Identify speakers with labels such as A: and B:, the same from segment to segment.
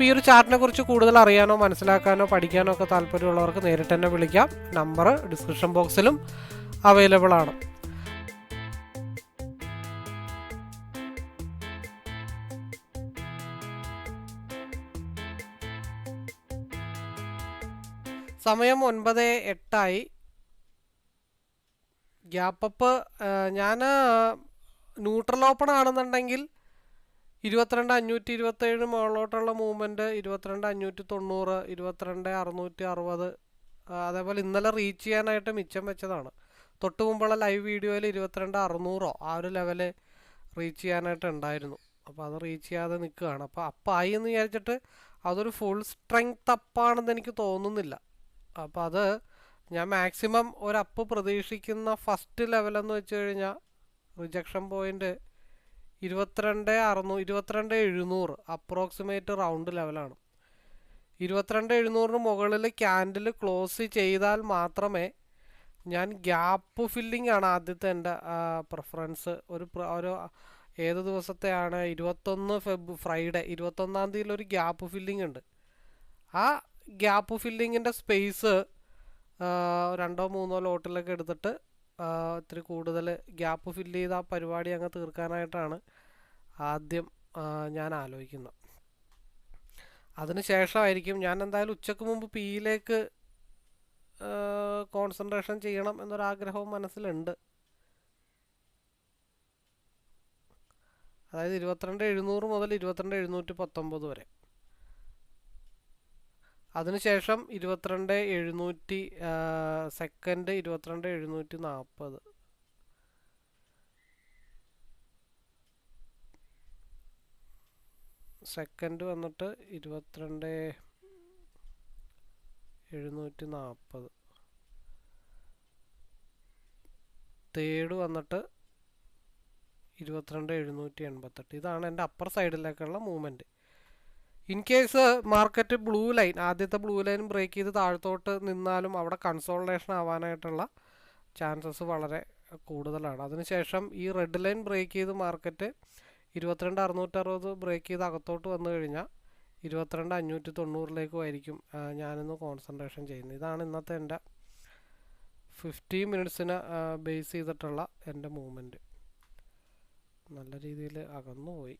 A: അപ്പോൾ ഈ ഒരു ചാർട്ടിനെ കുറിച്ച് കൂടുതൽ അറിയാനോ മനസ്സിലാക്കാനോ പഠിക്കാനോ ഒക്കെ താല്പര്യമുള്ളവർക്ക് നേരിട്ട് തന്നെ വിളിക്കാം. നമ്പർ ഡിസ്ക്രിപ്ഷൻ ബോക്സിലും അവൈലബിൾ ആണ്. സമയം ഒൻപത് എട്ടായി. ഗ്യാപ്പപ്പ് ഞാൻ ന്യൂട്രൽ ഓപ്പൺ ആണെന്നുണ്ടെങ്കിൽ ഇരുപത്തിരണ്ട് അഞ്ഞൂറ്റി ഇരുപത്തേഴ് മുകളിലോട്ടുള്ള മൂവ്മെന്റ് ഇരുപത്തിരണ്ട് അഞ്ഞൂറ്റി തൊണ്ണൂറ് ഇരുപത്തിരണ്ട് അറുന്നൂറ്റി അറുപത് അതേപോലെ ഇന്നലെ റീച്ച് ചെയ്യാനായിട്ട് മിച്ചം വെച്ചതാണ്. തൊട്ട് മുമ്പുള്ള ലൈവ് വീഡിയോയിൽ ഇരുപത്തിരണ്ട് അറുന്നൂറോ ആ ഒരു ലെവൽ റീച്ച് ചെയ്യാനായിട്ട് ഉണ്ടായിരുന്നു. അപ്പോൾ അത് റീച്ച് ചെയ്യാതെ നിൽക്കുകയാണ്. അപ്പോൾ അപ്പായി എന്ന് വിചാരിച്ചിട്ട് അതൊരു ഫുൾ സ്ട്രെങ്ത് അപ്പാണെന്ന് എനിക്ക് തോന്നുന്നില്ല. അപ്പോൾ അത് ഞാൻ മാക്സിമം ഒരു അപ്പ് പ്രതീക്ഷിക്കുന്ന ഫസ്റ്റ് ലെവലെന്ന് വെച്ച് കഴിഞ്ഞാൽ റിജക്ഷൻ പോയിന്റ് ഇരുപത്തിരണ്ട് അറുന്നൂ ഇരുപത്തിരണ്ട് എഴുന്നൂറ് അപ്രോക്സിമേറ്റ് റൗണ്ട് ലെവലാണ്. ഇരുപത്തിരണ്ട് എഴുന്നൂറിന് മുകളിൽ ക്യാൻഡിൽ ക്ലോസ് ചെയ്താൽ മാത്രമേ ഞാൻ ഗ്യാപ്പ് ഫില്ലിംഗ് ആണ് ആദ്യത്തെ എന്റെ പ്രിഫറൻസ് ഒരു ഒരു ഏത് ദിവസത്തെയാണ് ഇരുപത്തൊന്ന് ഫെബ് ഫ്രൈഡേ ഇരുപത്തൊന്നാം തീയതിയിൽ ഒരു ഗ്യാപ്പ് ഫില്ലിംഗ് ഉണ്ട്. ആ ഗ്യാപ്പ് ഫില്ലിങ്ങിന്റെ സ്പേസ് രണ്ടോ മൂന്നോ ലോട്ടിലൊക്കെ എടുത്തിട്ട് ഇത്തിരി കൂടുതൽ ഗ്യാപ്പ് ഫില്ല് ചെയ്ത് ആ പരിപാടി അങ്ങ് തീർക്കാനായിട്ടാണ് ആദ്യം ഞാൻ ആലോചിക്കുന്നത്. അതിന് ശേഷമായിരിക്കും ഞാൻ എന്തായാലും ഉച്ചയ്ക്ക് മുമ്പ് പിയിലേക്ക് കോൺസെൻട്രേഷൻ ചെയ്യണം എന്നൊരാഗ്രഹവും മനസ്സിലുണ്ട്. അതായത് ഇരുപത്തിരണ്ട് എഴുന്നൂറ് മുതൽ ഇരുപത്തിരണ്ട് എഴുന്നൂറ്റി പത്തൊമ്പത് വരെ. അതിനുശേഷം ഇരുപത്തിരണ്ട് എഴുന്നൂറ്റി സെക്കൻഡ് ഇരുപത്തിരണ്ട് എഴുന്നൂറ്റി നാൽപ്പത്. സെക്കൻഡ് വന്നിട്ട് ഇരുപത്തിരണ്ട് എഴുന്നൂറ്റി നാൽപ്പത്. തേർഡ് വന്നിട്ട് ഇരുപത്തിരണ്ട് എഴുന്നൂറ്റി എൺപത്തെട്ട്. ഇതാണ് എന്റെ upper സൈഡിലേക്കുള്ള movement in case market blue line ആദ്യത്തെ ബ്ലൂ ലൈൻ ബ്രേക്ക് ചെയ്ത് താഴത്തോട്ട് നിന്നാലും അവിടെ കൺസോൾട്ടേഷൻ ആവാനായിട്ടുള്ള ചാൻസസ് വളരെ കൂടുതലാണ്. അതിനുശേഷം ഈ റെഡ് ലൈൻ ബ്രേക്ക് ചെയ്ത് മാർക്കറ്റ് ഇരുപത്തിരണ്ട് അറുന്നൂറ്ററുപത് ബ്രേക്ക് ചെയ്ത് അകത്തോട്ട് വന്നു കഴിഞ്ഞാൽ ഇരുപത്തിരണ്ട് അഞ്ഞൂറ്റി തൊണ്ണൂറിലേക്കും ആയിരിക്കും ഞാനിന്ന് കോൺസെൻട്രേഷൻ ചെയ്യുന്നത്. ഇതാണ് ഇന്നത്തെ എന്റെ ഫിഫ്റ്റി മിനിറ്റ്സിന് ബേസ് ചെയ്തിട്ടുള്ള എന്റെ മൂവ്മെന്റ് നല്ല രീതിയിൽ അകന്നു പോയി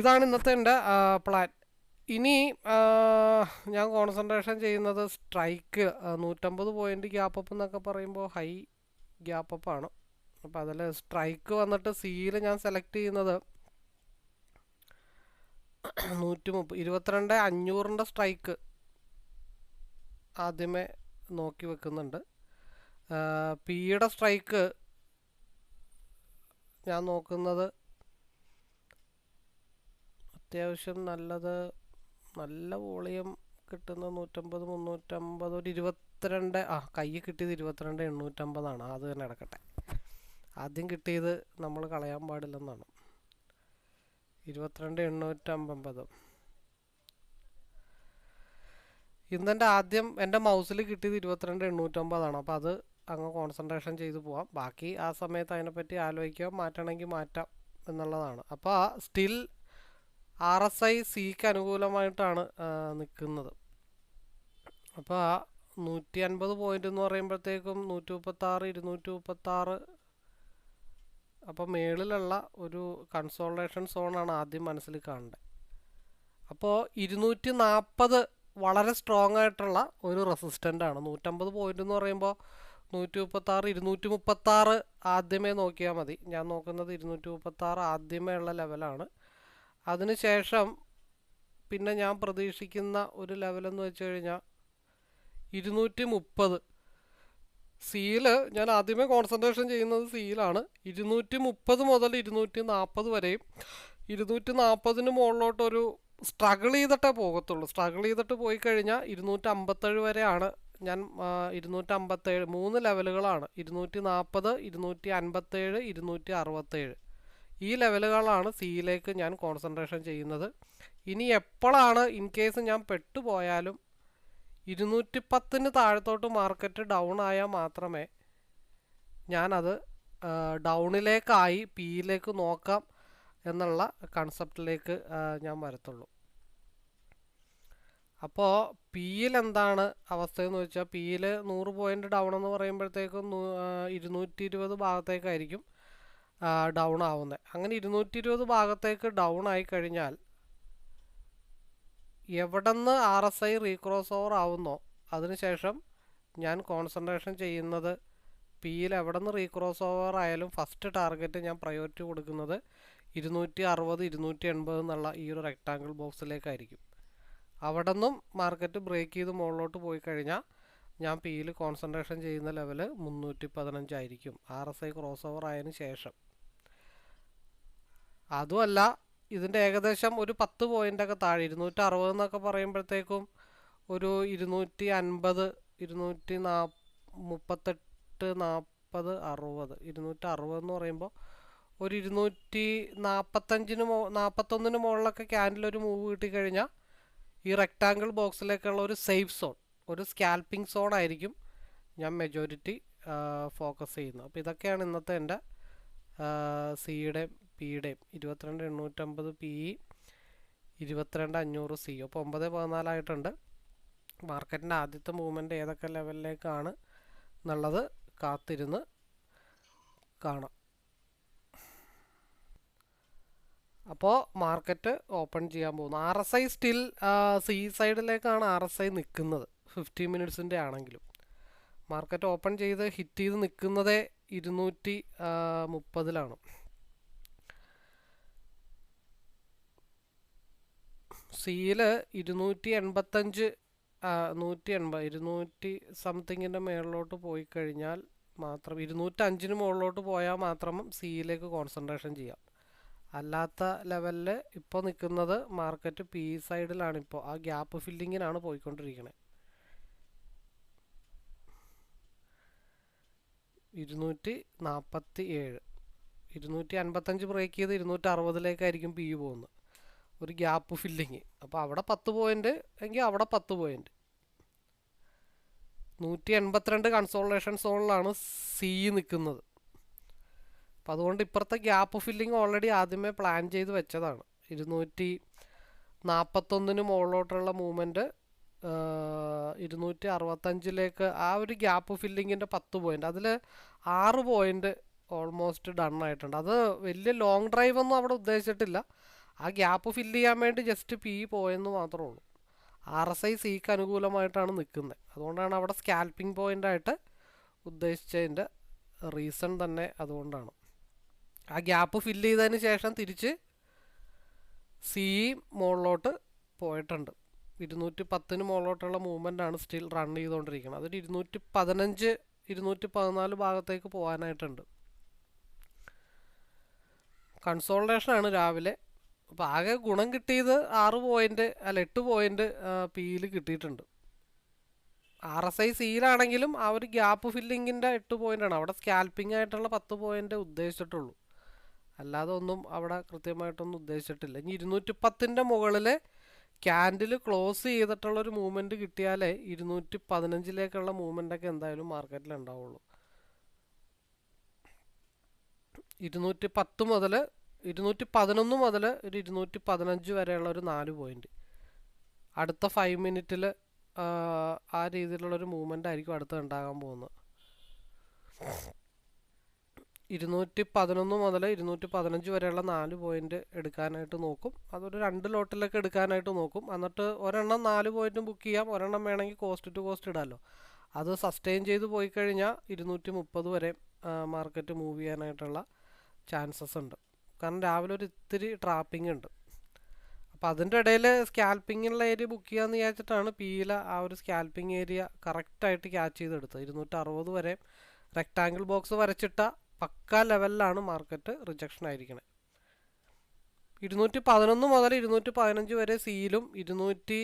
A: ഇതാണ് ഇന്നത്തെ എന്റെ പ്ലാൻ ഇനി ഞാൻ കോൺസെൻട്രേഷൻ ചെയ്യുന്നത് സ്ട്രൈക്ക് നൂറ്റമ്പത് പോയിന്റ് ഗ്യാപ്പ് എന്നൊക്കെ പറയുമ്പോൾ ഹൈ ഗ്യാപ്പ് ആണ്. അപ്പോൾ അതിൽ സ്ട്രൈക്ക് വന്നിട്ട് സിയിൽ ഞാൻ സെലക്ട് ചെയ്യുന്നത് നൂറ്റി മുപ്പത് ഇരുപത്തിരണ്ട് അഞ്ഞൂറിന്റെ സ്ട്രൈക്ക് ആദ്യമേ നോക്കി വെക്കുന്നുണ്ട്. പിയുടെ സ്ട്രൈക്ക് ഞാൻ നോക്കുന്നത് അത്യാവശ്യം നല്ലത് നല്ല വോളിയം കിട്ടുന്ന നൂറ്റമ്പത് മുന്നൂറ്റമ്പത് ഒരു ഇരുപത്തിരണ്ട് ആ കൈ കിട്ടിയത് ഇരുപത്തിരണ്ട് എണ്ണൂറ്റമ്പതാണ് അത് തന്നെ കിടക്കട്ടെ ആദ്യം കിട്ടിയത് നമ്മൾ കളയാൻ പാടില്ലെന്നാണ്. ഇരുപത്തിരണ്ട് എണ്ണൂറ്റമ്പത്. ഇന്നെന്റെ ആദ്യം എന്റെ മൗസിൽ കിട്ടിയത് ഇരുപത്തിരണ്ട് എണ്ണൂറ്റമ്പതാണ് അപ്പോൾ അത് അങ്ങ് കോൺസെൻട്രേഷൻ ചെയ്ത് പോവാം. ബാക്കി ആ സമയത്ത് അതിനെപ്പറ്റി ആലോചിക്കാം. മാറ്റണമെങ്കിൽ മാറ്റാം എന്നുള്ളതാണ്. അപ്പോൾ സ്റ്റിൽ ആർ എസ് ഐ സിക്ക് അനുകൂലമായിട്ടാണ് നിൽക്കുന്നത് അപ്പോൾ ആ നൂറ്റി അൻപത് പോയിന്റ് എന്ന് പറയുമ്പോഴത്തേക്കും നൂറ്റി മുപ്പത്താറ് ഇരുന്നൂറ്റി മുപ്പത്താറ് അപ്പോൾ മേളിലുള്ള ഒരു കൺസോൾട്ടേഷൻ സോണാണ് ആദ്യം മനസ്സിൽ കാണേണ്ടത് അപ്പോൾ ഇരുന്നൂറ്റി നാൽപ്പത് വളരെ സ്ട്രോങ് ആയിട്ടുള്ള ഒരു റെസിസ്റ്റന്റ് ആണ്. നൂറ്റമ്പത് പോയിന്റ് എന്ന് പറയുമ്പോൾ നൂറ്റി മുപ്പത്താറ് ഇരുന്നൂറ്റി മുപ്പത്താറ് ആദ്യമേ നോക്കിയാൽ മതി. ഞാൻ നോക്കുന്നത് ഇരുന്നൂറ്റി മുപ്പത്താറ് ആദ്യമേ ഉള്ള ലെവലാണ് അതിനുശേഷം പിന്നെ ഞാൻ പ്രതീക്ഷിക്കുന്ന ഒരു ലെവലെന്ന് വെച്ച് കഴിഞ്ഞാൽ ഇരുന്നൂറ്റി മുപ്പത് സീൽ ഞാൻ ആദ്യമേ കോൺസെൻട്രേഷൻ ചെയ്യുന്നത് സീലാണ് ഇരുന്നൂറ്റി മുപ്പത് മുതൽ ഇരുന്നൂറ്റി നാൽപ്പത് വരെയും ഇരുന്നൂറ്റി നാൽപ്പതിന് മുകളിലോട്ടൊരു സ്ട്രഗിൾ ചെയ്തിട്ടേ പോകത്തുള്ളൂ. സ്ട്രഗിൾ ചെയ്തിട്ട് പോയി കഴിഞ്ഞാൽ ഇരുന്നൂറ്റി അമ്പത്തേഴ് വരെയാണ് ഞാൻ ഇരുന്നൂറ്റി അമ്പത്തേഴ് മൂന്ന് ലെവലുകളാണ് ഇരുന്നൂറ്റി നാൽപ്പത് ഇരുന്നൂറ്റി അൻപത്തേഴ് ഇരുന്നൂറ്റി അറുപത്തേഴ് ഈ ലെവലുകളാണ് സിയിലേക്ക് ഞാൻ കോൺസെൻട്രേഷൻ ചെയ്യുന്നത്. ഇനി എപ്പോഴാണ് ഇൻ കേസ് ഞാൻ പെട്ടുപോയാലും ഇരുന്നൂറ്റി പത്തിന് താഴത്തോട്ട് മാർക്കറ്റ് ഡൗൺ ആയാൽ മാത്രമേ ഞാനത് ഡൗണിലേക്കായി പിയിലേക്ക് നോക്കാം എന്നുള്ള കൺസെപ്റ്റിലേക്ക് ഞാൻ വരത്തുള്ളൂ. അപ്പോൾ പിയിൽ എന്താണ് അവസ്ഥയെന്ന് വെച്ചാൽ പിയിൽ നൂറ് പോയിന്റ് ഡൗൺ എന്ന് പറയുമ്പോഴത്തേക്കും ഇരുന്നൂറ്റി ഇരുപത് ഭാഗത്തേക്കായിരിക്കും. ഡൗൺ ആവുന്നത് അങ്ങനെ ഇരുന്നൂറ്റി ഇരുപത് ഭാഗത്തേക്ക് ഡൗൺ ആയി കഴിഞ്ഞാൽ എവിടെന്ന് R S I recross over ആവുന്നോ അതിനുശേഷം ഞാൻ കോൺസെൻട്രേഷൻ ചെയ്യുന്നത് പിയിൽ എവിടെ നിന്ന് റീക്രോസ് ഓവർ ആയാലും ഫസ്റ്റ് ടാർഗറ്റ് ഞാൻ പ്രയോറിറ്റി കൊടുക്കുന്നത് ഇരുന്നൂറ്റി അറുപത് ഇരുന്നൂറ്റി എൺപത് എന്നുള്ള ഈ ഒരു റെക്റ്റാങ്കിൾ ബോക്സിലേക്കായിരിക്കും അവിടെ നിന്നും മാർക്കറ്റ് ബ്രേക്ക് ചെയ്ത് മുകളിലോട്ട് പോയി കഴിഞ്ഞാൽ ഞാൻ പിയിൽ കോൺസെൻട്രേഷൻ ചെയ്യുന്ന ലെവൽ മുന്നൂറ്റി പതിനഞ്ചായിരിക്കും R S I cross over ആയതിനു ശേഷം. അതുമല്ല ഇതിന്റെ ഏകദേശം ഒരു പത്ത് പോയിന്റൊക്കെ താഴെ ഇരുന്നൂറ്റി അറുപത് എന്നൊക്കെ പറയുമ്പോഴത്തേക്കും ഒരു ഇരുന്നൂറ്റി അൻപത് ഇരുന്നൂറ്റി നാ മുപ്പത്തെട്ട് നാൽപ്പത് അറുപത് ഇരുന്നൂറ്റി അറുപത് എന്ന് പറയുമ്പോൾ ഒരു ഇരുന്നൂറ്റി നാൽപ്പത്തഞ്ചിന് മോ നാൽപ്പത്തൊന്നിന് മുകളിലൊക്കെ ക്യാൻഡിൽ ഒരു മൂവ് കിട്ടിക്കഴിഞ്ഞാൽ ഈ റെക്റ്റാങ്കിൾ ബോക്സിലേക്കുള്ള ഒരു സേഫ് സോൺ ഒരു സ്കാൽപ്പിംഗ് സോൺ ആയിരിക്കും ഞാൻ മെജോറിറ്റി ഫോക്കസ് ചെയ്യുന്നത്. അപ്പോൾ ഇതൊക്കെയാണ് ഇന്നത്തെ എന്റെ സിയുടെയും പിയുടെയും ഇരുപത്തിരണ്ട് എണ്ണൂറ്റമ്പത് പി ഇ ഇരുപത്തിരണ്ട് അഞ്ഞൂറ് സി അപ്പോൾ ഒമ്പത് പതിനാലായിട്ടുണ്ട്. മാർക്കറ്റിന്റെ ആദ്യത്തെ മൂവ്മെന്റ് ഏതൊക്കെ ലെവലിലേക്കാണ് എന്നുള്ളത് കാത്തിരുന്ന് കാണാം. അപ്പോൾ മാർക്കറ്റ് ഓപ്പൺ ചെയ്യാൻ പോകുന്നു. ആർ എസ് ഐ സ്റ്റിൽ സി സൈഡിലേക്കാണ് ആർ എസ് ഐ നിൽക്കുന്നത്. ഫിഫ്റ്റി മിനിറ്റ്സിന്റെ ആണെങ്കിലും. മാർക്കറ്റ് ഓപ്പൺ ചെയ്ത് ഹിറ്റ് ചെയ്ത് നിൽക്കുന്നതേ ഇരുന്നൂറ്റി മുപ്പതിലാണ്. സിയിൽ ഇരുന്നൂറ്റി എൺപത്തഞ്ച് നൂറ്റി എൺപത് ഇരുന്നൂറ്റി സംതിങ്ങിന്റെ മുകളിലോട്ട് പോയി കഴിഞ്ഞാൽ മാത്രം ഇരുന്നൂറ്റഞ്ചിന് മുകളിലോട്ട് പോയാൽ മാത്രം സിയിലേക്ക് കോൺസെൻട്രേഷൻ ചെയ്യാം. അല്ലാത്ത ലെവലിൽ ഇപ്പോൾ നിൽക്കുന്നത് മാർക്കറ്റ് പി സൈഡിലാണ് ഇപ്പോൾ ആ ഗ്യാപ്പ് ഫില്ലിങ്ങിനാണ് പോയിക്കൊണ്ടിരിക്കുന്നത് ഇരുന്നൂറ്റി നാൽപ്പത്തി ഏഴ് ഇരുന്നൂറ്റി അൻപത്തഞ്ച് ബ്രേക്ക് ചെയ്ത് ഇരുന്നൂറ്റി അറുപതിലേക്കായിരിക്കും പി യു പോകുന്നത്. ഒരു ഗ്യാപ്പ് ഫില്ലിങ് അപ്പോൾ അവിടെ പത്ത് പോയിന്റ് എങ്കിൽ അവിടെ പത്ത് പോയിന്റ് നൂറ്റി എൺപത്തിരണ്ട് കൺസോളേഷൻ സോണിലാണ് സി നിൽക്കുന്നത്. അപ്പോൾ അതുകൊണ്ട് ഇപ്പുറത്തെ ഗ്യാപ്പ് ഫില്ലിങ് ഓൾറെഡി ആദ്യമേ പ്ലാൻ ചെയ്ത് വെച്ചതാണ്. ഇരുന്നൂറ്റി നാൽപ്പത്തൊന്നിന് മുകളിലോട്ടുള്ള മൂവ്മെന്റ് ഇരുന്നൂറ്റി അറുപത്തഞ്ചിലേക്ക് ആ ഒരു ഗ്യാപ്പ് ഫില്ലിങ്ങിന്റെ പത്ത് പോയിന്റ് അതിൽ ആറ് പോയിന്റ് ഓൾമോസ്റ്റ് ഡൺ ആയിട്ടുണ്ട്. അത് വലിയ ലോങ് ഡ്രൈവ് ഒന്നും അവിടെ ഉദ്ദേശിച്ചിട്ടില്ല. ആ ഗ്യാപ്പ് ഫില്ല് ചെയ്യാൻ വേണ്ടി ജസ്റ്റ് പി പോയെന്ന് മാത്രമേ ഉള്ളൂ. ആർ എസ് ഐ സിക്ക് അനുകൂലമായിട്ടാണ് നിൽക്കുന്നത്. അതുകൊണ്ടാണ് അവിടെ സ്കാൽപ്പിംഗ് പോയിന്റായിട്ട് ഉദ്ദേശിച്ചതിന്റെ റീസൺ തന്നെ അതുകൊണ്ടാണ്. ആ ഗ്യാപ്പ് ഫില്ല് ചെയ്തതിന് ശേഷം തിരിച്ച് സി മുകളിലോട്ട് പോയിട്ടുണ്ട്. ഇരുന്നൂറ്റി പത്തിന് മുകളിലോട്ടുള്ള ആണ് സ്റ്റിൽ റൺ ചെയ്തുകൊണ്ടിരിക്കുന്നത് അതൊരു ഇരുന്നൂറ്റി പതിനഞ്ച് ഇരുന്നൂറ്റി പതിനാല് ഭാഗത്തേക്ക് പോകാനായിട്ടുണ്ട്. കൺസോൾട്ടേഷനാണ് രാവിലെ. അപ്പോൾ ആകെ ഗുണം കിട്ടിയത് ആറ് പോയിന്റ് അല്ല എട്ട് പോയിന്റ് പിയിൽ കിട്ടിയിട്ടുണ്ട്. ആർ എസ് ഐ സിയിലാണെങ്കിലും ആ ഒരു ഗ്യാപ്പ് ഫില്ലിങ്ങിന്റെ എട്ട് പോയിന്റാണ് അവിടെ സ്കാൽപ്പിംഗ് ആയിട്ടുള്ള പത്ത് പോയിന്റ് ഉദ്ദേശിച്ചിട്ടുള്ളൂ. അല്ലാതെ ഒന്നും അവിടെ കൃത്യമായിട്ടൊന്നും ഉദ്ദേശിച്ചിട്ടില്ല. ഇനി ഇരുന്നൂറ്റി പത്തിന്റെ മുകളിൽ ക്യാൻഡിൽ ക്ലോസ് ചെയ്തിട്ടുള്ള ഒരു മൂവ്മെന്റ് കിട്ടിയാലേ ഇരുന്നൂറ്റി പതിനഞ്ചിലേക്കുള്ള മൂവ്മെന്റൊക്കെ എന്തായാലും മാർക്കറ്റിൽ ഉണ്ടാവുള്ളൂ ഇരുന്നൂറ്റി പത്ത് മുതൽ ഇരുന്നൂറ്റി പതിനൊന്ന് മുതൽ ഒരു ഇരുന്നൂറ്റി പതിനഞ്ച് വരെയുള്ള ഒരു നാല് പോയിന്റ് അടുത്ത ഫൈവ് മിനിറ്റിൽ ആ രീതിയിലുള്ളൊരു മൂവ്മെന്റ് ആയിരിക്കും അടുത്ത് ഉണ്ടാകാൻ പോകുന്നത്. ഇരുന്നൂറ്റി പതിനൊന്ന് മുതൽ ഇരുന്നൂറ്റി പതിനഞ്ച് വരെയുള്ള നാല് പോയിന്റ് എടുക്കാനായിട്ട് നോക്കും. അതൊരു രണ്ട് ലോട്ടിലൊക്കെ എടുക്കാനായിട്ട് നോക്കും. എന്നിട്ട് ഒരെണ്ണം നാല് പോയിന്റും ബുക്ക് ചെയ്യാം. ഒരെണ്ണം വേണമെങ്കിൽ കോസ്റ്റ് ടു കോസ്റ്റ് ഇടാമല്ലോ അത് സസ്റ്റെയിൻ ചെയ്ത് പോയി കഴിഞ്ഞാൽ ഇരുന്നൂറ്റി മുപ്പത് വരെ മാർക്കറ്റ് മൂവ് ചെയ്യാനായിട്ടുള്ള ചാൻസസ് ഉണ്ട്. കാരണം രാവിലെ ഒരു ഇത്തിരി ട്രാപ്പിംഗ് ഉണ്ട്. അപ്പോൾ അതിന്റെ ഇടയിൽ സ്കാൽപ്പിങ്ങിനുള്ള ഏരിയ ബുക്ക് ചെയ്യാമെന്ന് വിചാരിച്ചിട്ടാണ് പിയിലെ ആ ഒരു സ്കാൽപ്പിംഗ് ഏരിയ കറക്റ്റായിട്ട് ക്യാച്ച് ചെയ്തെടുത്തത്. ഇരുന്നൂറ്റി അറുപത് വരെ റെക്റ്റാങ്കിൾ ബോക്സ് വരച്ചിട്ട പക്ക ലെവലിലാണ് മാർക്കറ്റ് റിജക്ഷൻ ആയിരിക്കുന്നത് ഇരുന്നൂറ്റി പതിനൊന്ന് മുതൽ ഇരുന്നൂറ്റി പതിനഞ്ച് വരെ സിയിലും ഇരുന്നൂറ്റി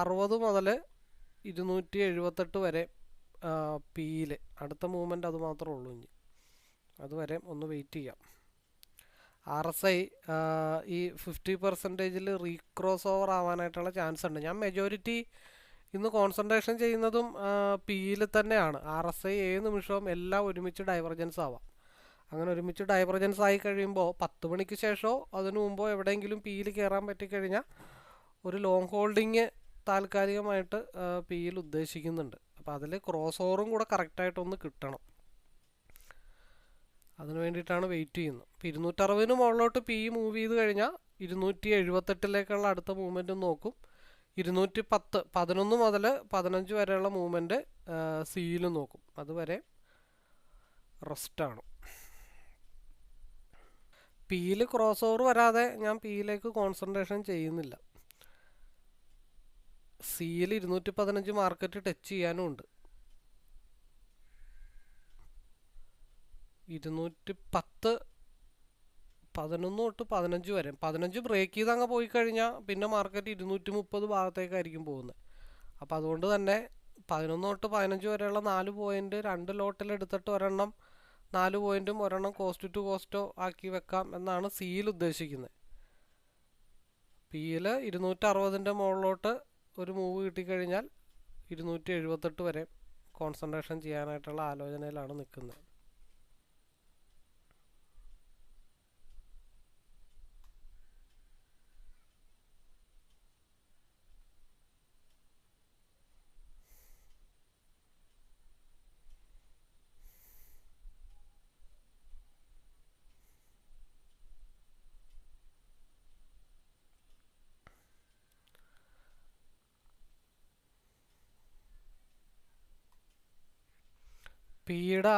A: അറുപത് മുതൽ ഇരുന്നൂറ്റി എഴുപത്തെട്ട് വരെ പിയിൽ അടുത്ത മൂവ്മെന്റ് അത് മാത്രമേ ഉള്ളൂ ഇനി. അതുവരെ ഒന്ന് വെയിറ്റ് ചെയ്യാം. ആർ എസ് ഐ ഈ ഫിഫ്റ്റി പെർസെന്റേജിൽ റീക്രോസ് ഓവർ ആവാനായിട്ടുള്ള ചാൻസ് ഉണ്ട്. ഞാൻ മെജോറിറ്റി ഇന്ന് കോൺസെൻട്രേഷൻ ചെയ്യുന്നതും പിയിൽ തന്നെയാണ്. ആർ എസ് ഐ ഏത് നിമിഷവും എല്ലാം ഒരുമിച്ച് ഡൈവർജൻസ് ആവാം. അങ്ങനെ ഒരുമിച്ച് ഡൈവർജൻസ് ആയി കഴിയുമ്പോൾ പത്ത് മണിക്ക് ശേഷമോ അതിനു മുമ്പോ എവിടെയെങ്കിലും പിയിൽ കയറാൻ പറ്റിക്കഴിഞ്ഞാൽ ഒരു ലോങ് ഹോൾഡിങ് താൽക്കാലികമായിട്ട് പിയിൽ ഉദ്ദേശിക്കുന്നുണ്ട്. അപ്പോൾ അതിൽ ക്രോസ് ഓവറും കൂടെ കറക്റ്റായിട്ടൊന്ന് കിട്ടണം. അതിനു വേണ്ടിയിട്ടാണ് വെയിറ്റ് ചെയ്യുന്നത്. അപ്പോൾ ഇരുന്നൂറ്ററുപതിന് മുകളിലോട്ട് പി മൂവ് ചെയ്ത് കഴിഞ്ഞാൽ ഇരുന്നൂറ്റി എഴുപത്തെട്ടിലേക്കുള്ള അടുത്ത മൂവ്മെന്റും നോക്കും. ഇരുന്നൂറ്റി പത്ത് പതിനൊന്ന് മുതൽ പതിനഞ്ച് വരെയുള്ള മൂവ്മെന്റ് സിയിൽ നോക്കും. അതുവരെ റെസ്റ്റാണ് പിയിൽ ക്രോസ് ഓവർ വരാതെ ഞാൻ പിയിലേക്ക് കോൺസെൻട്രേഷൻ ചെയ്യുന്നില്ല. സിയിൽ ഇരുന്നൂറ്റി പതിനഞ്ച് മാർക്കറ്റ് ടച്ച് ചെയ്യാനും ഉണ്ട്. ഇരുന്നൂറ്റി പത്ത് പതിനൊന്ന് തൊട്ട് പതിനഞ്ച് വരെ. പതിനഞ്ച് ബ്രേക്ക് ചെയ്ത് അങ്ങ് പോയി കഴിഞ്ഞാൽ പിന്നെ മാർക്കറ്റ് ഇരുന്നൂറ്റി മുപ്പത് ഭാഗത്തേക്കായിരിക്കും പോകുന്നത് അപ്പോൾ അതുകൊണ്ട് തന്നെ പതിനൊന്ന് തൊട്ട് പതിനഞ്ച് വരെയുള്ള നാല് പോയിന്റ് രണ്ട് ലോട്ടിൽ എടുത്തിട്ട് ഒരെണ്ണം നാല് പോയിന്റും ഒരെണ്ണം കോസ്റ്റ് ടു കോസ്റ്റോ ആക്കി വെക്കാം എന്നാണ് സിയിൽ ഉദ്ദേശിക്കുന്നത് പിയിൽ ഇരുന്നൂറ്റി അറുപതിന്റെ മുകളിലോട്ട് ഒരു മൂവ് കിട്ടിക്കഴിഞ്ഞാൽ ഇരുന്നൂറ്റി എഴുപത്തെട്ട് വരെ കോൺസെൻട്രേഷൻ ചെയ്യാനായിട്ടുള്ള ആലോചനയിലാണ് നിൽക്കുന്നത് പിയുടെ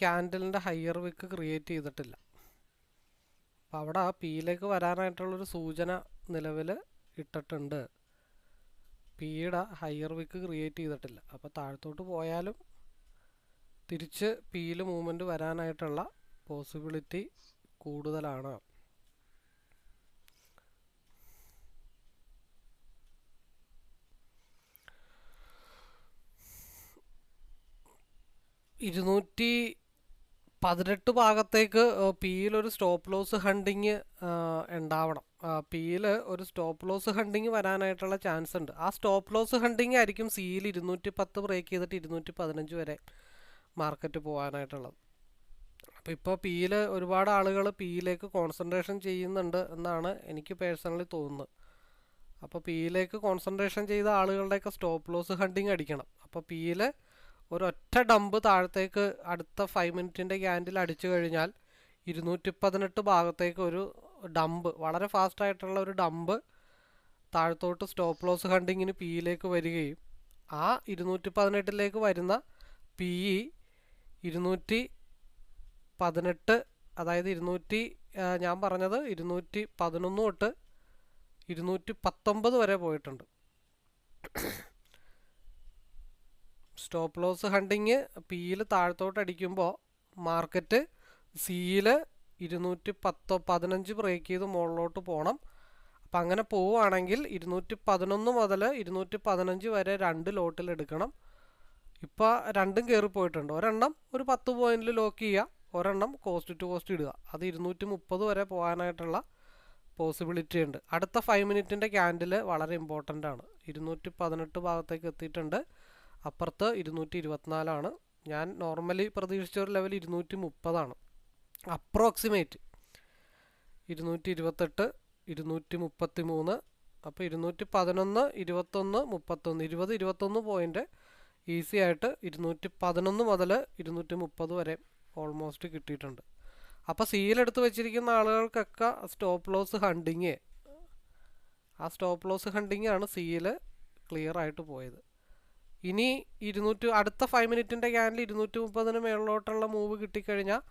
A: ക്യാൻഡലിന്റെ ഹയർ വിക്ക് ക്രിയേറ്റ് ചെയ്തിട്ടില്ല. അപ്പോൾ അവിടെ ആ പിയിലേക്ക് വരാനായിട്ടുള്ളൊരു സൂചന നിലവിൽ ഇട്ടിട്ടുണ്ട്. പിയുടെ ഹയർ വിക്ക് ക്രിയേറ്റ് ചെയ്തിട്ടില്ല. അപ്പോൾ താഴത്തോട്ട് പോയാലും തിരിച്ച് പിയിൽ മൂവ്മെന്റ് വരാനായിട്ടുള്ള പോസിബിലിറ്റി കൂടുതലാണ്. ഇരുന്നൂറ്റി പതിനെട്ട് ഭാഗത്തേക്ക് പിയിൽ ഒരു സ്റ്റോപ്പ് ലോസ് ഹണ്ടിങ് ഉണ്ടാവണം. പിയിൽ ഒരു സ്റ്റോപ്പ് ലോസ് ഹണ്ടിങ് വരാനായിട്ടുള്ള ചാൻസ് ഉണ്ട്. ആ സ്റ്റോപ്പ് ലോസ് ഹണ്ടിങ് ആയിരിക്കും സിയിൽ ഇരുന്നൂറ്റി പത്ത് ബ്രേക്ക് ചെയ്തിട്ട് ഇരുന്നൂറ്റി പതിനഞ്ച് വരെ മാർക്കറ്റ് പോകാനായിട്ടുള്ളത്. അപ്പോൾ ഇപ്പോൾ പിയിൽ ഒരുപാട് ആളുകൾ പിയിലേക്ക് കോൺസെൻട്രേഷൻ ചെയ്യുന്നുണ്ട് എന്നാണ് എനിക്ക് പേഴ്സണലി തോന്നുന്നത്. അപ്പോൾ പിയിലേക്ക് കോൺസെൻട്രേഷൻ ചെയ്ത ആളുകളുടെയൊക്കെ സ്റ്റോപ്പ് ലോസ് ഹണ്ടിങ് അടിക്കണം. അപ്പോൾ പിയിൽ ഒരൊറ്റ ഡമ്പ് താഴത്തേക്ക് അടുത്ത ഫൈവ് മിനിറ്റിന്റെ ക്യാൻഡിൽ അടിച്ചു കഴിഞ്ഞാൽ ഇരുന്നൂറ്റി പതിനെട്ട് ഭാഗത്തേക്ക് ഒരു ഡമ്പ് വളരെ ഫാസ്റ്റായിട്ടുള്ള ഒരു ഡമ്പ് താഴത്തോട്ട് സ്റ്റോപ്പ് ലോസ് ഹണ്ടിങ്ങിന് പിയിലേക്ക് വരികയും ആ ഇരുന്നൂറ്റി പതിനെട്ടിലേക്ക് വരുന്ന പി ഇ ഇരുന്നൂറ്റി പതിനെട്ട് അതായത് ഇരുന്നൂറ്റി ഞാൻ പറഞ്ഞത് ഇരുന്നൂറ്റി പതിനൊന്ന് തൊട്ട് ഇരുന്നൂറ്റി പത്തൊമ്പത് വരെ പോയിട്ടുണ്ട്. സ്റ്റോപ്പ് ലോസ് ഹണ്ടിങ് പിയിൽ താഴത്തോട്ട് അടിക്കുമ്പോൾ മാർക്കറ്റ് സിയിൽ ഇരുന്നൂറ്റി പത്തോ പതിനഞ്ച് ബ്രേക്ക് ചെയ്ത് മുകളിലോട്ട് പോകണം അപ്പം അങ്ങനെ പോവുകയാണെങ്കിൽ ഇരുന്നൂറ്റി പതിനൊന്ന് മുതൽ ഇരുന്നൂറ്റി പതിനഞ്ച് വരെ രണ്ട് ലോട്ടിൽ എടുക്കണം. ഇപ്പോൾ രണ്ടും കയറി പോയിട്ടുണ്ട്. ഒരെണ്ണം ഒരു പത്ത് പോയിന്റിൽ ലോക്ക് ചെയ്യുക ഒരെണ്ണം കോസ്റ്റ് ടു കോസ്റ്റ് ഇടുക. അത് ഇരുന്നൂറ്റി മുപ്പത് വരെ പോകാനായിട്ടുള്ള പോസിബിലിറ്റി ഉണ്ട്. അടുത്ത ഫൈവ് മിനിറ്റിന്റെ ക്യാൻഡിൽ വളരെ ഇമ്പോർട്ടന്റ് ആണ്. ഇരുന്നൂറ്റി പതിനെട്ട് ഭാഗത്തേക്ക് എത്തിയിട്ടുണ്ട്. അപ്പുറത്ത് ഇരുന്നൂറ്റി ഇരുപത്തിനാലാണ് ഞാൻ നോർമലി പ്രതീക്ഷിച്ച ഒരു ലെവൽ ഇരുന്നൂറ്റി മുപ്പതാണ് അപ്രോക്സിമേറ്റ് ഇരുന്നൂറ്റി ഇരുപത്തെട്ട് ഇരുന്നൂറ്റി മുപ്പത്തി മൂന്ന് അപ്പോൾ ഇരുന്നൂറ്റി പതിനൊന്ന് ഇരുപത്തൊന്ന് മുപ്പത്തൊന്ന് ഇരുപത് ഇരുപത്തൊന്ന് പോയിന്റ് ഈസി ആയിട്ട് ഇരുന്നൂറ്റി പതിനൊന്ന് മുതൽ ഇരുന്നൂറ്റി മുപ്പത് വരെ ഓൾമോസ്റ്റ് കിട്ടിയിട്ടുണ്ട്. അപ്പോൾ സീലെടുത്ത് വെച്ചിരിക്കുന്ന ആളുകൾക്കൊക്കെ സ്റ്റോപ്പ് ലോസ് ഹണ്ടിങ് ആ സ്റ്റോപ്പ് ലോസ് ഹണ്ടിങ് ആണ് സീൽ ക്ലിയർ ആയിട്ട് പോയത്. ഇനി ഇരുന്നൂറ്റി അടുത്ത ഫൈവ് മിനിറ്റിന്റെ ക്യാനിൽ ഇരുന്നൂറ്റി മുപ്പതിന് മേളിലോട്ടുള്ള മൂവ് കിട്ടിക്കഴിഞ്ഞാൽ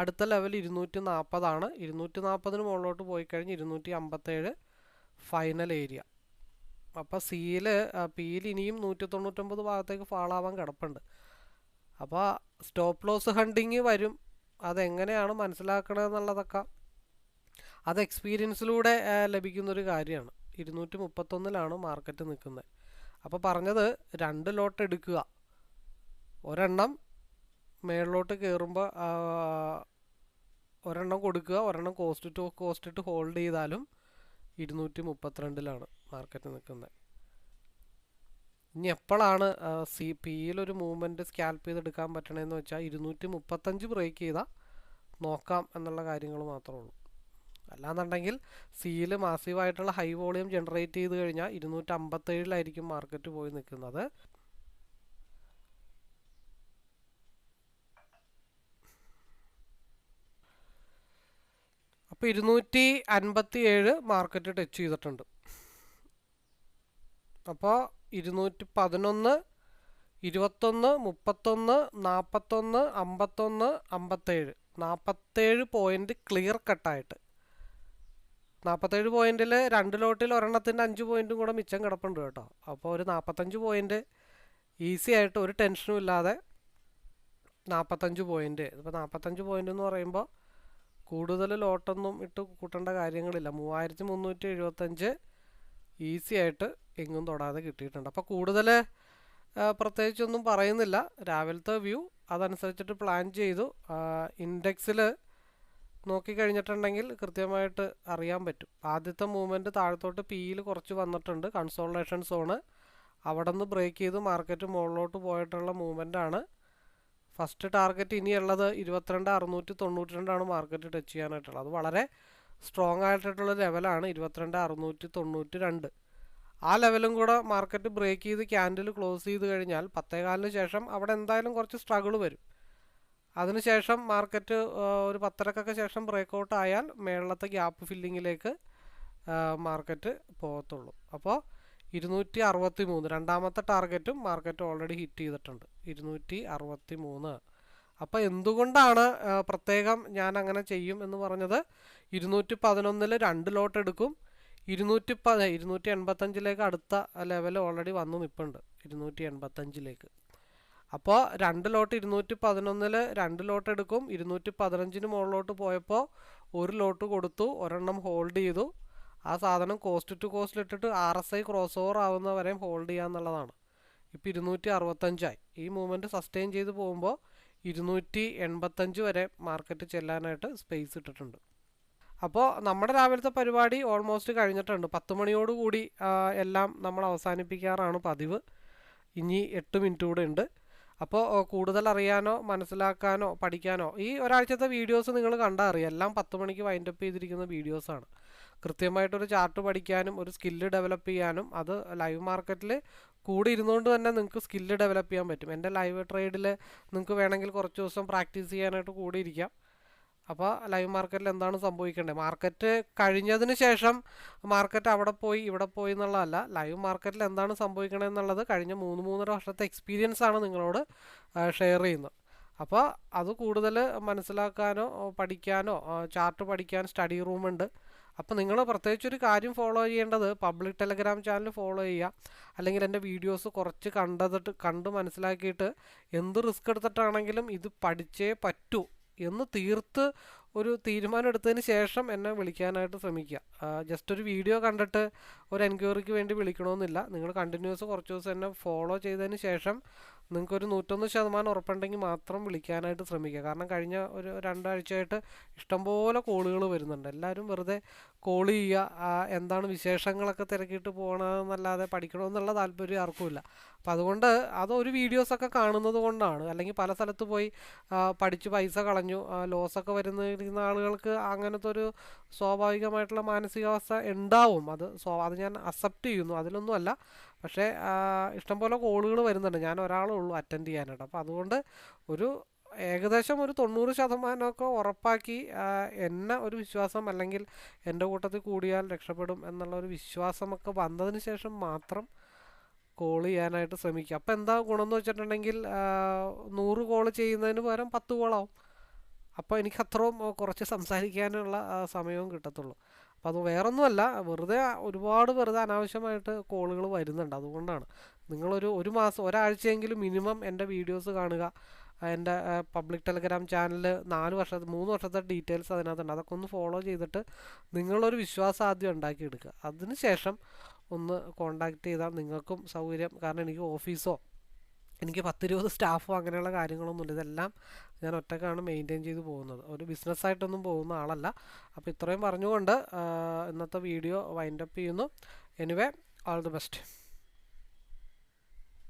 A: അടുത്ത ലെവൽ ഇരുന്നൂറ്റി നാൽപ്പതാണ് ഇരുന്നൂറ്റി നാൽപ്പതിന് മുകളിലോട്ട് പോയി കഴിഞ്ഞ് ഇരുന്നൂറ്റി അമ്പത്തേഴ് ഫൈനൽ ഏരിയ അപ്പോൾ സിയിൽ പിയിൽ ഇനിയും നൂറ്റി തൊണ്ണൂറ്റൊമ്പത് ഭാഗത്തേക്ക് ഫാളാവാൻ കിടപ്പുണ്ട്. അപ്പോൾ സ്റ്റോപ്പ് ലോസ് ഹണ്ടിങ് വരും. അതെങ്ങനെയാണ് മനസ്സിലാക്കണമെന്നുള്ളതൊക്കെ അത് എക്സ്പീരിയൻസിലൂടെ ലഭിക്കുന്നൊരു കാര്യമാണ്. ഇരുന്നൂറ്റി മുപ്പത്തൊന്നിലാണ് മാർക്കറ്റ് നിൽക്കുന്നത്. അപ്പോൾ പറഞ്ഞത് രണ്ട് ലോട്ട് എടുക്കുക. ഒരെണ്ണം മേളിലോട്ട് കയറുമ്പോൾ ഒരെണ്ണം കൊടുക്കുക ഒരെണ്ണം കോസ്റ്റ് ടു കോസ്റ്റ് ഇട്ട് ഹോൾഡ് ചെയ്താലും ഇരുന്നൂറ്റി മുപ്പത്തിരണ്ടിലാണ് മാർക്കറ്റ് നിൽക്കുന്നത് ഇനി എപ്പോഴാണ് സി പിയിലൊരു മൂവ്മെന്റ് സ്കാൽപ്പ് ചെയ്തെടുക്കാൻ പറ്റണമെന്ന് വെച്ചാൽ ഇരുന്നൂറ്റി മുപ്പത്തഞ്ച് ബ്രേക്ക് ചെയ്താൽ നോക്കാം എന്നുള്ള കാര്യങ്ങൾ മാത്രമേ ഉള്ളൂ. അല്ലാന്നുണ്ടെങ്കിൽ സിയിൽ മാസീവായിട്ടുള്ള ഹൈ വോളിയം ജനറേറ്റ് ചെയ്ത് കഴിഞ്ഞാൽ ഇരുന്നൂറ്റി അമ്പത്തേഴിലായിരിക്കും മാർക്കറ്റ് പോയി നിൽക്കുന്നത്. അപ്പോൾ ഇരുന്നൂറ്റി അൻപത്തി ഏഴ് മാർക്കറ്റ് ടച്ച് ചെയ്തിട്ടുണ്ട്. അപ്പോൾ ഇരുന്നൂറ്റി പതിനൊന്ന് ഇരുപത്തൊന്ന് മുപ്പത്തൊന്ന് നാൽപ്പത്തൊന്ന് അമ്പത്തൊന്ന് അമ്പത്തേഴ്. നാൽപ്പത്തേഴ് പോയിന്റ് ക്ലിയർ കട്ടായിട്ട് നാൽപ്പത്തേഴ് പോയിന്റിൽ രണ്ട് ലോട്ടിൽ ഒരെണ്ണത്തിന്റെ അഞ്ച് പോയിന്റും കൂടെ മിച്ചം കിടപ്പുണ്ട് കേട്ടോ. അപ്പോൾ ഒരു നാൽപ്പത്തഞ്ച് പോയിന്റ് ഈസി ആയിട്ട് ഒരു ടെൻഷനും ഇല്ലാതെ നാൽപ്പത്തഞ്ച് പോയിന്റ്. ഇപ്പോൾ നാൽപ്പത്തഞ്ച് പോയിന്റ് എന്ന് പറയുമ്പോൾ കൂടുതൽ ലോട്ടൊന്നും ഇട്ട് കൂട്ടേണ്ട കാര്യങ്ങളില്ല. മൂവായിരത്തി മുന്നൂറ്റി എഴുപത്തഞ്ച് ഈസി ആയിട്ട് എങ്ങും തൊടാതെ കിട്ടിയിട്ടുണ്ട്. അപ്പോൾ കൂടുതൽ പ്രത്യേകിച്ചൊന്നും പറയുന്നില്ല. രാവിലത്തെ വ്യൂ അതനുസരിച്ചിട്ട് പ്ലാൻ ചെയ്തു. ഇൻഡെക്സിൽ നോക്കിക്കഴിഞ്ഞിട്ടുണ്ടെങ്കിൽ കൃത്യമായിട്ട് അറിയാൻ പറ്റും. ആദ്യത്തെ മൂവ്മെന്റ് താഴത്തോട്ട് പിയിൽ കുറച്ച് വന്നിട്ടുണ്ട്. കൺസോൾട്ടേഷൻ സോണ് അവിടെ നിന്ന് ബ്രേക്ക് ചെയ്ത് മാർക്കറ്റ് മുകളിലോട്ട് പോയിട്ടുള്ള മൂവ്മെന്റ് ഫസ്റ്റ് ടാർഗറ്റ് ഇനിയുള്ളത് ഇരുപത്തിരണ്ട് അറുന്നൂറ്റി തൊണ്ണൂറ്റി രണ്ടാണ് മാർക്കറ്റ് ടച്ച് ചെയ്യാനായിട്ടുള്ളത്. അത് വളരെ സ്ട്രോങ് ആയിട്ടുള്ള ലെവലാണ് ഇരുപത്തിരണ്ട് അറുന്നൂറ്റി തൊണ്ണൂറ്റി രണ്ട് ആ ലെവലും കൂടെ മാർക്കറ്റ് ബ്രേക്ക് ചെയ്ത് ക്യാൻഡിൽ ക്ലോസ് ചെയ്ത് കഴിഞ്ഞാൽ പത്തേകാലിന് ശേഷം അവിടെ എന്തായാലും കുറച്ച് സ്ട്രഗിൾ വരും. അതിനുശേഷം മാർക്കറ്റ് ഒരു പത്തരക്കൊക്കെ ശേഷം ബ്രേക്ക് ഔട്ട് ആയാൽ മേളത്തെ ഗ്യാപ്പ് ഫില്ലിങ്ങിലേക്ക് മാർക്കറ്റ് പോകത്തുള്ളൂ. അപ്പോൾ ഇരുന്നൂറ്റി അറുപത്തി മൂന്ന് രണ്ടാമത്തെ ടാർഗറ്റും മാർക്കറ്റ് ഓൾറെഡി ഹിറ്റ് ചെയ്തിട്ടുണ്ട്. ഇരുന്നൂറ്റി അറുപത്തി മൂന്ന് അപ്പോൾ എന്തുകൊണ്ടാണ് പ്രത്യേകം ഞാൻ അങ്ങനെ ചെയ്യും എന്ന് പറഞ്ഞത്? ഇരുന്നൂറ്റി പതിനൊന്നിൽ രണ്ട് ലോട്ട് എടുക്കും. ഇരുന്നൂറ്റി പ ഇരുന്നൂറ്റി എൺപത്തഞ്ചിലേക്ക് അടുത്ത ലെവൽ ഓൾറെഡി വന്നു നിൽപ്പുണ്ട് ഇരുന്നൂറ്റി എൺപത്തഞ്ചിലേക്ക് അപ്പോൾ രണ്ട് ലോട്ട് ഇരുന്നൂറ്റി പതിനൊന്നിൽ രണ്ട് ലോട്ട് എടുക്കും. ഇരുന്നൂറ്റി പതിനഞ്ചിന് മുകളിലോട്ട് പോയപ്പോൾ ഒരു ലോട്ട് കൊടുത്തു. ഒരെണ്ണം ഹോൾഡ് ചെയ്തു. ആ സാധനം കോസ്റ്റ് ടു കോസ്റ്റിൽ ഇട്ടിട്ട് R S I cross over ആവുന്നവരെയും hold ചെയ്യുക എന്നുള്ളതാണ്. ഇപ്പോൾ ഇരുന്നൂറ്റി അറുപത്തഞ്ചായി. ഈ മൂവ്മെന്റ് സസ്റ്റെയിൻ ചെയ്ത് പോകുമ്പോൾ ഇരുന്നൂറ്റി എൺപത്തഞ്ച് വരെ മാർക്കറ്റ് ചെല്ലാനായിട്ട് സ്പേസ് ഇട്ടിട്ടുണ്ട്. അപ്പോൾ നമ്മുടെ രാവിലത്തെ പരിപാടി ഓൾമോസ്റ്റ് കഴിഞ്ഞിട്ടുണ്ട്. പത്ത് മണിയോടുകൂടി എല്ലാം നമ്മൾ അവസാനിപ്പിക്കാറാണ് പതിവ്. ഇനി എട്ട് മിനിറ്റ് കൂടെ ഉണ്ട്. അപ്പോൾ കൂടുതൽ അറിയാനോ മനസ്സിലാക്കാനോ പഠിക്കാനോ ഈ ഒരാഴ്ചത്തെ വീഡിയോസ് നിങ്ങൾ കണ്ടാൽ അറിയാം. എല്ലാം പത്ത് മണിക്ക് വൈൻഡപ്പ് ചെയ്തിരിക്കുന്ന വീഡിയോസാണ് കൃത്യമായിട്ടൊരു ചാർട്ട് പഠിക്കാനും ഒരു സ്കില്ല് ഡെവലപ്പ് ചെയ്യാനും അത് ലൈവ് മാർക്കറ്റിൽ കൂടെ ഇരുന്നുകൊണ്ട് തന്നെ നിങ്ങൾക്ക് സ്കില്ല് ഡെവലപ്പ് ചെയ്യാൻ പറ്റും. എന്റെ ലൈവ് ട്രേഡിൽ നിങ്ങൾക്ക് വേണമെങ്കിൽ കുറച്ച് ദിവസം പ്രാക്ടീസ് ചെയ്യാനായിട്ട് കൂടെ ഇരിക്കാം. അപ്പോൾ ലൈവ് മാർക്കറ്റിൽ എന്താണ് സംഭവിക്കേണ്ടത്? മാർക്കറ്റ് കഴിഞ്ഞതിന് ശേഷം മാർക്കറ്റ് അവിടെ പോയി ഇവിടെ പോയി എന്നുള്ളതല്ല ലൈവ് മാർക്കറ്റിൽ എന്താണ് സംഭവിക്കണമെന്നുള്ളത് കഴിഞ്ഞ മൂന്ന് മൂന്നര വർഷത്തെ എക്സ്പീരിയൻസ് ആണ് നിങ്ങളോട് ഷെയർ ചെയ്യുന്നത്. അപ്പോൾ അത് കൂടുതൽ മനസ്സിലാക്കാനോ പഠിക്കാനോ ചാർട്ട് പഠിക്കാൻ സ്റ്റഡി റൂമുണ്ട് അപ്പോൾ നിങ്ങൾ പ്രത്യേകിച്ച് ഒരു കാര്യം ഫോളോ ചെയ്യേണ്ടത് പബ്ലിക് ടെലഗ്രാം ചാനൽ ഫോളോ ചെയ്യുക. അല്ലെങ്കിൽ എന്റെ വീഡിയോസ് കുറച്ച് കണ്ടതിട്ട് കണ്ട് മനസ്സിലാക്കിയിട്ട് എന്ത് റിസ്ക് എടുത്തിട്ടാണെങ്കിലും ഇത് പഠിച്ചേ പറ്റൂ. എന്ന് തീർത്ത് ഒരു തീരുമാനം എടുത്തതിന് ശേഷം എന്നെ വിളിക്കാനായിട്ട് ശ്രമിക്കുക. ജസ്റ്റ് ഒരു വീഡിയോ കണ്ടിട്ട് ഒരു എൻക്വയറിക്ക് വേണ്ടി വിളിക്കണമെന്നില്ല. നിങ്ങൾ കണ്ടിന്യൂസ് കുറച്ച് ദിവസം എന്നെ ഫോളോ ചെയ്തതിന് ശേഷം നിങ്ങൾക്കൊരു നൂറ്റൊന്ന് ശതമാനം ഉറപ്പുണ്ടെങ്കിൽ മാത്രം വിളിക്കാനായിട്ട് ശ്രമിക്കുക. കാരണം കഴിഞ്ഞ ഒരു രണ്ടാഴ്ചയായിട്ട് ഇഷ്ടംപോലെ കോളുകൾ വരുന്നുണ്ട്. എല്ലാവരും വെറുതെ കോൾ ചെയ്യുക എന്താണ് വിശേഷങ്ങളൊക്കെ തിരക്കിയിട്ട് പോകണമെന്നല്ലാതെ പഠിക്കണമെന്നുള്ള താല്പര്യം ആർക്കുമില്ല അപ്പോൾ അതുകൊണ്ട് അതൊരു വീഡിയോസൊക്കെ കാണുന്നത് കൊണ്ടാണ്. അല്ലെങ്കിൽ പല സ്ഥലത്ത് പോയി പഠിച്ച് പൈസ കളഞ്ഞു ലോസൊക്കെ വരുന്ന ആളുകൾക്ക് അങ്ങനത്തെ ഒരു സ്വാഭാവികമായിട്ടുള്ള മാനസികാവസ്ഥ ഉണ്ടാവും. അത് അത് ഞാൻ അക്സെപ്റ്റ് ചെയ്യുന്നു. അതിലൊന്നുമല്ല. പക്ഷേ ഇഷ്ടംപോലെ കോളുകൾ വരുന്നുണ്ട്. ഞാൻ ഒരാളേ ഉള്ളൂ അറ്റൻഡ് ചെയ്യാനായിട്ട്. അപ്പോൾ അതുകൊണ്ട് ഒരു ഏകദേശം ഒരു തൊണ്ണൂറ് ശതമാനമൊക്കെ ഉറപ്പാക്കി എന്നെ ഒരു വിശ്വാസം അല്ലെങ്കിൽ എന്റെ കൂട്ടത്തിൽ കൂടിയാൽ രക്ഷപ്പെടും എന്നുള്ള ഒരു വിശ്വാസമൊക്കെ വന്നതിന് ശേഷം മാത്രം കോൾ ചെയ്യാനായിട്ട് ശ്രമിക്കുക. അപ്പോൾ എന്താ ഗുണമെന്ന് വെച്ചിട്ടുണ്ടെങ്കിൽ നൂറ് കോൾ ചെയ്യുന്നതിന് പകരം പത്ത് കോളാവും. അപ്പോൾ എനിക്ക് അത്രയും കുറച്ച് സംസാരിക്കാനുള്ള സമയവും കിട്ടത്തുള്ളൂ. അപ്പോൾ അത് വേറൊന്നുമല്ല വെറുതെ ഒരുപാട് വെറുതെ അനാവശ്യമായിട്ട് കോളുകൾ വരുന്നുണ്ട്. അതുകൊണ്ടാണ്. നിങ്ങളൊരു ഒരു മാസം ഒരാഴ്ചയെങ്കിലും മിനിമം എന്റെ വീഡിയോസ് കാണുക. എന്റെ പബ്ലിക് ടെലഗ്രാം ചാനൽ നാല് വർഷത്തെ മൂന്ന് വർഷത്തെ ഡീറ്റെയിൽസ് അതിനകത്തുണ്ട്. അതൊക്കെ ഒന്ന് ഫോളോ ചെയ്തിട്ട് നിങ്ങളൊരു വിശ്വാസം ആദ്യം ഉണ്ടാക്കിയെടുക്കുക. അതിന് ശേഷം ഒന്ന് കോണ്ടാക്ട് ചെയ്താൽ നിങ്ങൾക്കും സൗകര്യം. കാരണം എനിക്ക് ഓഫീസോ എനിക്ക് പത്തിരുപത് സ്റ്റാഫോ അങ്ങനെയുള്ള കാര്യങ്ങളൊന്നുമില്ല ഇതെല്ലാം ഞാൻ ഒറ്റക്കാണ് മെയിന്റെയിൻ ചെയ്ത് പോകുന്നത്. ഒരു ബിസിനസ്സായിട്ടൊന്നും പോകുന്ന ആളല്ല. അപ്പോൾ ഇത്രയും പറഞ്ഞുകൊണ്ട് ഇന്നത്തെ വീഡിയോ വൈൻഡപ്പ് ചെയ്യുന്നു. Anyway all the best